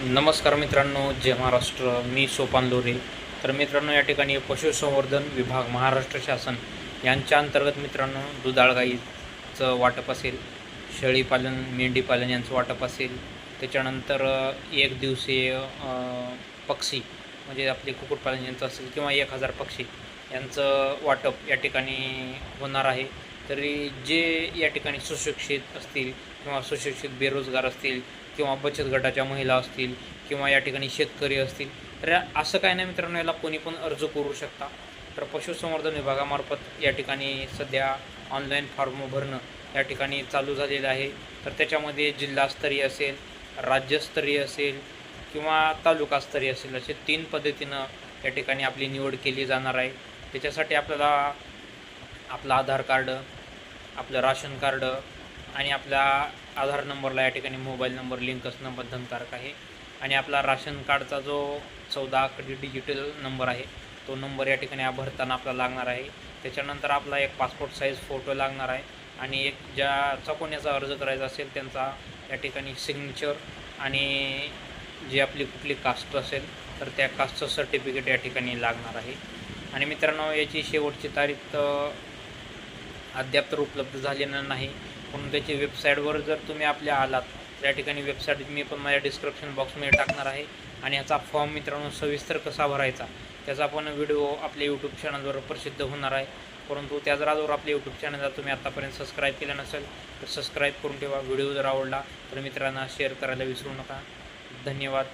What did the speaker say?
नमस्कार मित्रांनो जय महाराष्ट्र. मी सोपान दोरे तर मित्रांनो या ठिकाणी पशुसंवर्धन विभाग महाराष्ट्र शासन यांच्या अंतर्गत मित्रांनो दुधाळ गाईचं वाटप असेल शेळीपालन मेंढीपालन यांचं वाटप असेल. त्याच्यानंतर एक दिवसीय पक्षी म्हणजे आपले कुक्कुटपालन यांचं असेल किंवा एक हजार पक्षी यांचं वाटप या ठिकाणी होणार आहे. तरी जे या ठिकाणी सुशिक्षित असतील किंवा सुशिक्षित बेरोजगार असतील किंवा बचत गटाच्या महिला असतील किंवा या ठिकाणी शेतकरी असतील तर असं काय नाही मित्रांनो याला कोणी पण अर्ज करू शकता. तर पशुसंवर्धन विभागामार्फत या ठिकाणी सध्या ऑनलाईन फॉर्म भरणं या ठिकाणी चालू झालेलं आहे. तर त्याच्यामध्ये जिल्हास्तरीय असेल राज्यस्तरीय असेल किंवा तालुकास्तरीय असेल असे तीन पद्धतीनं या ठिकाणी आपली निवड केली जाणार आहे. त्याच्यासाठी आपल्याला आपलं आधार कार्ड आपलं राशन कार्ड आणि आपल्या आधार नंबरला या ठिकाणी मोबाईल नंबर लिंक असणं बंधनकारक आहे. आणि आपला राशन कार्डचा जो चौदा अकडी डिजिटल नंबर आहे तो नंबर या ठिकाणी भरताना आपला लागणार आहे. त्याच्यानंतर आपला एक पासपोर्ट साईज फोटो लागणार आहे आणि एक ज्या कोणाचा अर्ज करायचा असेल त्यांचा या ठिकाणी सिग्नेचर आणि जी आपली कुठली कास्ट असेल तर त्या कास्टचं सर्टिफिकेट या ठिकाणी लागणार आहे. आणि मित्रांनो याची शेवटची तारीख अद्याप तर उपलब्ध झालेलं नाही. म्हणून त्याची वेबसाईटवर जर तुम्ही आपल्या आलात त्या ठिकाणी वेबसाईट मी पण माझ्या डिस्क्रिप्शन बॉक्समध्ये टाकणार आहे. आणि ह्याचा फॉर्म मित्रांनो सविस्तर कसा भरायचा त्याचा पण व्हिडिओ आपल्या यूट्यूब चॅनलवर प्रसिद्ध होणार आहे. परंतु त्या जर आजवर आपल्या यूट्यूब चॅनलला तुम्ही आत्तापर्यंत सबस्क्राईब केलं नसेल तर सबस्क्राईब करून ठेवा. व्हिडिओ जर आवडला तर मित्रांना शेअर करायला विसरू नका. धन्यवाद.